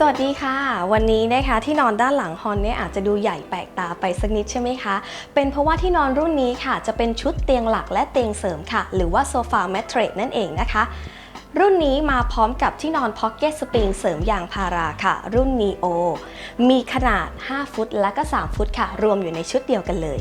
สวัสดีค่ะ วันนี้นะคะที่นอนด้านหลังฮอนเนี่ยอาจจะดูใหญ่แปลกตาไปสักนิดใช่ไหมคะ เป็นเพราะว่าที่นอนรุ่นนี้ค่ะ จะเป็นชุดเตียงหลักและเตียงเสริมค่ะ หรือว่าโซฟาแมทเทรสนั่นเองนะคะรุ่นนี้มาพร้อมกับที่นอนพ็อกเก็ตสปริงเสริมยางพาราค่ะ รุ่น Neo มีขนาด 5 ฟุตและก็ 3 ฟุตค่ะ รวมอยู่ในชุดเดียวกันเลย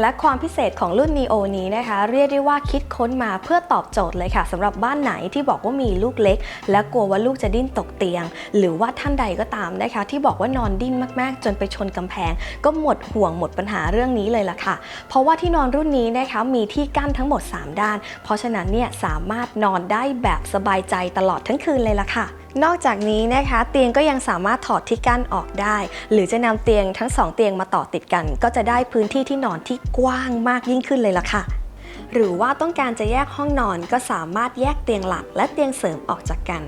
และความพิเศษของรุ่น Neo นี้นะคะ เรียกได้ว่าคิดค้นมาเพื่อตอบโจทย์เลยค่ะสำหรับบ้านไหนที่บอกว่ามีลูกเล็ก และกลัวว่าลูกจะดิ้นตกเตียง หรือว่าท่านใดก็ตามนะคะ ที่บอกว่านอนดิ้นมากๆ จนไปชนกำแพง ก็หมดห่วงหมดปัญหาเรื่องนี้เลยล่ะค่ะ เพราะว่าที่นอนรุ่นนี้นะคะมีที่กั้นทั้งหมด 3 ด้าน เพราะฉะนั้นเนี่ยสามารถนอนได้แบบสบายใจตลอดทั้งคืนเลยล่ะค่ะ นอกจากนี้นะคะเตียงก็ยังสามารถถอดที่กั้นออกได้ หรือจะนำเตียงทั้งสองเตียงมาต่อติดกัน ก็จะได้พื้นที่ที่นอนที่กว้างมากยิ่งขึ้นเลยล่ะค่ะ หรือว่าต้องการจะแยกห้องนอนก็สามารถแยกเตียงหลักและเตียงเสริมออกจากกัน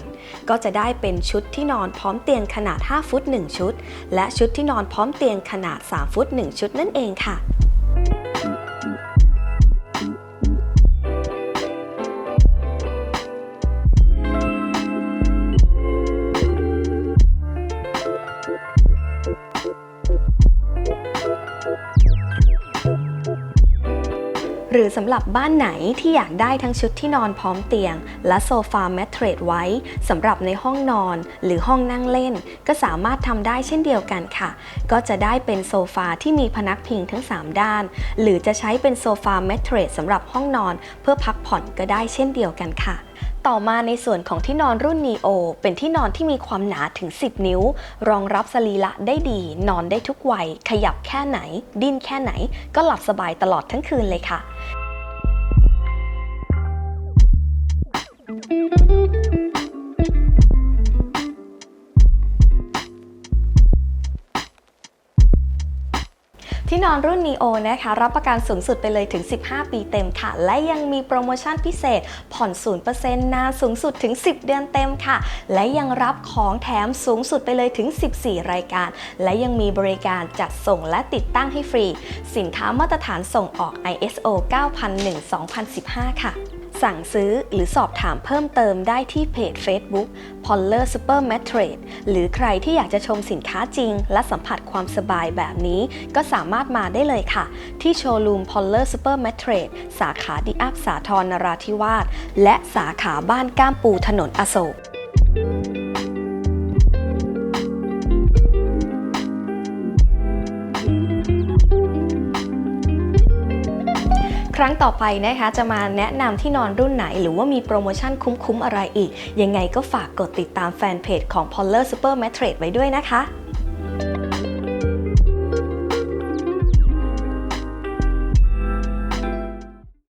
ก็จะได้เป็นชุดที่นอนพร้อมเตียงขนาด 5 ฟุต 1 ชุด และชุดที่นอนพร้อมเตียงขนาด 3 ฟุต 1 ชุดนั่นเองค่ะ หรือสำหรับบ้านไหนที่อยากได้ทั้งชุดที่นอนพร้อมเตียง และโซฟาแมทเทรสไว้สำหรับในห้องนอนหรือห้องนั่งเล่น ก็สามารถทำได้เช่นเดียวกันค่ะ ก็จะได้เป็นโซฟาที่มีพนักพิงทั้ง 3 ด้าน หรือจะใช้เป็นโซฟาแมทเทรสสำหรับห้องนอน เพื่อพักผ่อนก็ได้เช่นเดียวกันค่ะ ต่อมาในส่วนของที่นอนรุ่น Neo เป็นที่นอนที่มีความหนาถึง 10 นิ้ว รองรับสรีระได้ดี นอนได้ทุกวัย ขยับแค่ไหน ดิ้นแค่ไหน ก็หลับสบายตลอดทั้งคืนเลยค่ะ ที่นอนรุ่น Neo นะคะ รับประกันสูงสุดไปเลยถึง 15 ปีเต็มค่ะ และยังมีโปรโมชั่นพิเศษ ผ่อน 0%นานสูงสุดถึง 10 เดือนเต็มค่ะ และยังรับของแถมสูงสุดไปเลยถึง 14 รายการ และยังมีบริการจัดส่งและติดตั้งให้ฟรี สินค้ามาตรฐานส่งออก ISO 9001-2015 ค่ะ สั่งซื้อหรือสอบถามเพิ่มเติมได้ที่เพจ Facebook Poller Super Mattress หรือใครที่อยากจะชมสินค้าจริง และสัมผัสความสบายแบบนี้ ก็สามารถมาได้เลยค่ะ ที่โชว์รูม Poller Super Mattress สาขาดิอัพสาทรนราธิวาสและสาขาบ้านก้ามปูถนนอโศก ครั้งต่อไปนะคะจะมาแนะนำที่นอนรุ่นไหน หรือว่ามีโปรโมชั่นคุ้มๆอะไรอีก ยังไงก็ฝากกดติดตามแฟนเพจของ Polar Super Mattress ไว้ด้วยนะคะ